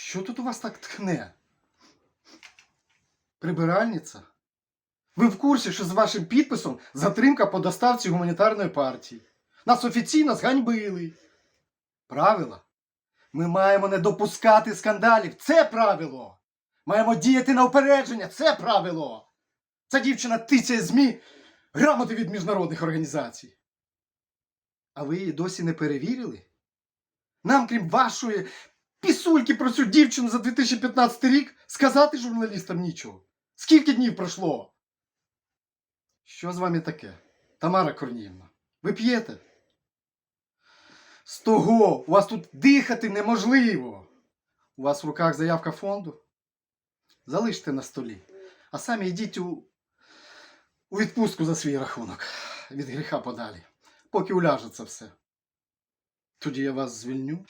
Що тут у вас так ткне? Прибиральниця? Ви в курсі, що з вашим підписом затримка по доставці гуманітарної партії. Нас офіційно зганьбили. Правила. Ми маємо не допускати скандалів. Це правило. Маємо діяти на упередження. Це правило. Ця дівчина тицяє ЗМІ грамоти від міжнародних організацій. А ви її досі не перевірили? Нам, крім вашої пісульки про цю дівчину за 2015 рік, сказати журналістам нічого. Скільки днів пройшло? Що з вами таке? Тамара Корніївна, ви п'єте? З того, у вас тут дихати неможливо. У вас в руках заявка фонду? Залиште на столі, а самі йдіть у, у відпустку за свій рахунок від гріха подалі, поки уляже це все. Тоді я вас звільню